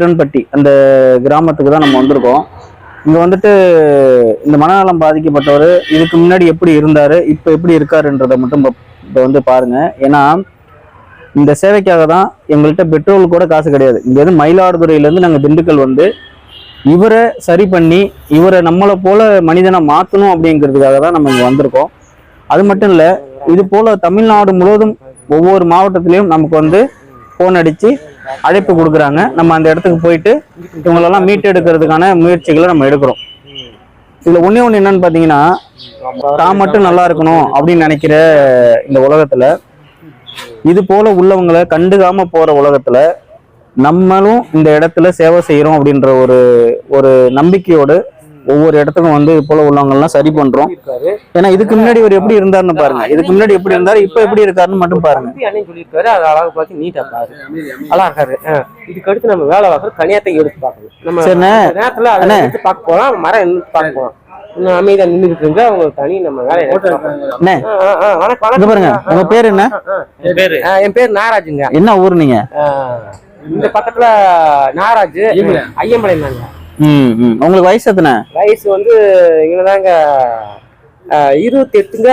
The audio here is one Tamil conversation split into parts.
திருன்பட்டி அந்த கிராமத்துக்கு தான் நம்ம வந்திருக்கோம். இங்கே வந்துட்டு இந்த மனநலம் பாதிக்கப்பட்டவர் இதுக்கு முன்னாடி எப்படி இருந்தார் இப்போ எப்படி இருக்காருன்றதை மட்டும் இப்போ வந்து பாருங்க. ஏன்னா இந்த சேவைக்காக தான் எங்கள்கிட்ட பெட்ரோல் கூட காசு கிடையாது. இங்கேருந்து மயிலாடுதுறையிலேருந்து நாங்கள் திண்டுக்கல் வந்து இவரை சரி பண்ணி இவரை நம்மளை போல மனிதனை மாற்றணும் அப்படிங்கிறதுக்காக தான் நம்ம இங்கே வந்திருக்கோம். அது மட்டும் இல்லை இது போல் தமிழ்நாடு முழுவதும் ஒவ்வொரு மாவட்டத்திலையும் நமக்கு வந்து ஃபோன் அடித்து அழைப்பு கொடுக்குறாங்க. நம்ம அந்த இடத்துக்கு போயிட்டு இவங்களெல்லாம் மீட்டெடுக்கிறதுக்கான முயற்சிகளை நம்ம எடுக்கிறோம். இதில் ஒன்றே ஒன்று என்னன்னு பார்த்தீங்கன்னா தான் மட்டும் நல்லா இருக்கணும் அப்படின்னு நினைக்கிற இந்த உலகத்தில் இது போல உள்ளவங்களை கண்டுக்காம போற உலகத்துல நம்மளும் இந்த இடத்துல சேவை செய்யறோம் அப்படின்ற ஒரு ஒரு நம்பிக்கையோடு ஒவ்வொரு இடத்துக்கும் வந்து இது போல உள்ளவங்க எல்லாம் சரி பண்றோம். ஏன்னா இதுக்கு முன்னாடி இவர் எப்படி இருந்தாருன்னு பாருங்க. இதுக்கு முன்னாடி எப்படி இருந்தாரு இப்ப எப்படி இருக்காருன்னு மட்டும் பாருங்க. சொல்லியிருக்காரு அது அழகு பார்த்து நீட்டா பாரு. அழகா இருக்காரு ஆ. இதுக்கு அடுத்து நம்ம வேலை பார்க்கறது கனியாத்தை எடுத்து பார்க்கணும். நம்ம நேரத்துல அதை பார்க்க போலாம் மரம் எடுத்து பார்க்க போலாம் இன்னும் அமைதியா நின்றுட்டு இருங்க அவங்க தனி நம்ம வேலையை பாருங்க. உங்க பேர் என்ன? என் பேர். நாகராஜுங்க. என்ன ஊர் நீங்க? இந்த பக்கத்துல நாகராஜ் ஐயம்பளை ம் உங்களுக்கு வயசு எத்தனை? வயசு வந்து இங்கதாங்க இருபத்தி எட்டுங்க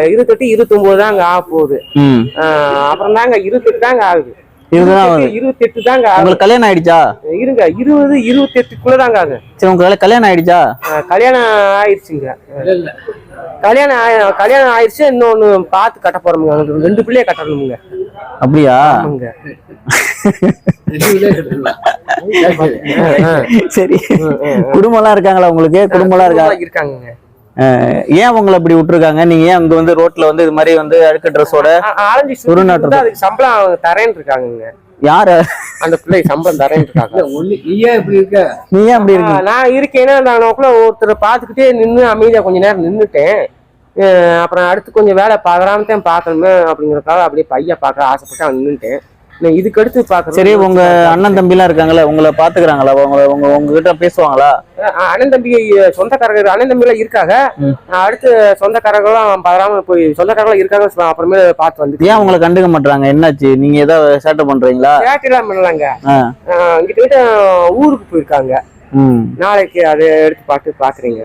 இருபத்தெட்டு இருபத்தி ஒன்பது தாங்க ஆக போகுது. ம். அப்புறம் தாங்க இருபத்தெட்டு தாங்க ஆகுது. இதுதான் ஆகுது. இருபத்தி எட்டு தாங்க உங்களுக்கு கல்யாணம் ஆயிடுச்சா? இருங்க இருபது இருபத்தி எட்டுக்குள்ள தாங்க ஆகுது. சரி உங்களுக்கு கல்யாணம் ஆயிடுச்சா? கல்யாணம் ஆயிடுச்சுங்க. கல்யாணம் ஆயி- கல்யாணம் ஆயிடுச்சு இன்னொன்னு பார்த்து கட்ட போறோமுங்க. ரெண்டு பிள்ளைய கட்டணுமுங்க. அப்படியா? ஆமாங்க. சரி. குடும்பம்லாம் இருக்காங்களா உங்களுக்கு? குடும்பம்லாம் இருக்கா? இருக்காங்க ஏன் உங்களை அப்படி விட்டுருக்காங்க? நீங்க ஏன் அங்க வந்து ரோட்ல வந்து இது மாதிரி வந்து அழுக்கு ட்ரெஸ்ஸோட ஆரஞ்சு சுருநாட்டு அதுக்கு சம்பளம் அவங்க தரேன்னு இருக்காங்க யாரு? அந்த பிள்ளை சம்பளம் தரேன்னு இருக்காங்க. நீ ஏன் அப்படி இருக்கு? ஆ, நான் இருக்கேன்னா நான் நோக்குல ஒருத்தரை பார்த்துக்கிட்டே நின்று அமைதியா கொஞ்ச நேரம் நின்றுட்டேன் அப்புறம் அடுத்து கொஞ்சம் வேலை பார்க்கலான்னு தான் பார்க்கணுமே அப்படிங்கறதுக்காக அப்படியே பையா பார்க்க ஆசைப்பட்டு அவன் நின்றுட்டேன் நான் இதுக்கு அடுத்து பார்க்கறது சரி உங்க அண்ணன் தம்பி எல்லாம் இருக்காங்களா உங்களை பாத்துக்கிறாங்களா உங்க உங்க உங்ககிட்ட பேசுவாங்களா? அண்ணன் தம்பி சொந்தக்காரங்க அண்ணன் தம்பி எல்லாம் இருக்காங்க அடுத்து சொந்தக்காரங்களும் பதறாம போய் சொந்தக்காரங்களும் இருக்காங்க அப்புறமே பார்த்து வந்து ஏன் உங்களை கண்டுக்க மாட்டாங்க என்னாச்சு? நீங்க ஏதாவது சேட்டை பண்றீங்களா? கேட்டெல்லாம் பண்ணலாங்க. ஆ. இங்கிட்ட கிட்ட ஊருக்கு போயிருக்காங்க. நாளைக்கு அதை எடுத்து பார்த்து பாக்குறீங்க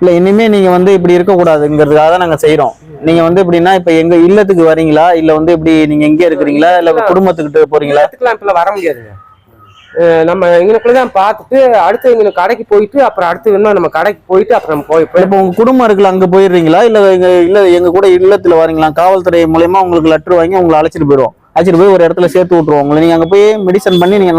இல்ல இனிமே நீங்க வந்து இப்படி இருக்க கூடாதுங்கிறதுக்காக தான் நாங்க செய்யறோம் நீங்க வந்து எப்படின்னா இப்ப எங்க இல்லத்துக்கு வரீங்களா? இல்ல வந்து இப்படி நீங்க எங்க இருக்கிறீங்களா? இல்ல குடும்பத்துக்கிட்ட போறீங்களா? இப்பெல்லாம் வர முடியாதுங்க. அஹ் நம்ம இங்கனக்குள்ள தான் பார்த்துட்டு அடுத்து இங்க கடைக்கு போயிட்டு அப்புறம் அடுத்து இன்னும் நம்ம கடைக்கு போயிட்டு அப்புறம் நம்ம போய் இப்ப உங்க குடும்பம் இருக்குல்ல அங்க போயிடுறீங்களா? இல்ல எங்க இல்ல எங்க கூட இல்லத்துல வரீங்களா? காவல்துறை மூலயமா உங்களுக்கு லெட்டர் வாங்கி உங்களை அழைச்சிட்டு போயிடுவோம். அழைச்சிட்டு போய் ஒரு இடத்துல சேர்த்து விட்டுருவோம் உங்களை. நீங்க அங்க போய் மெடிசன் பண்ணி நீங்க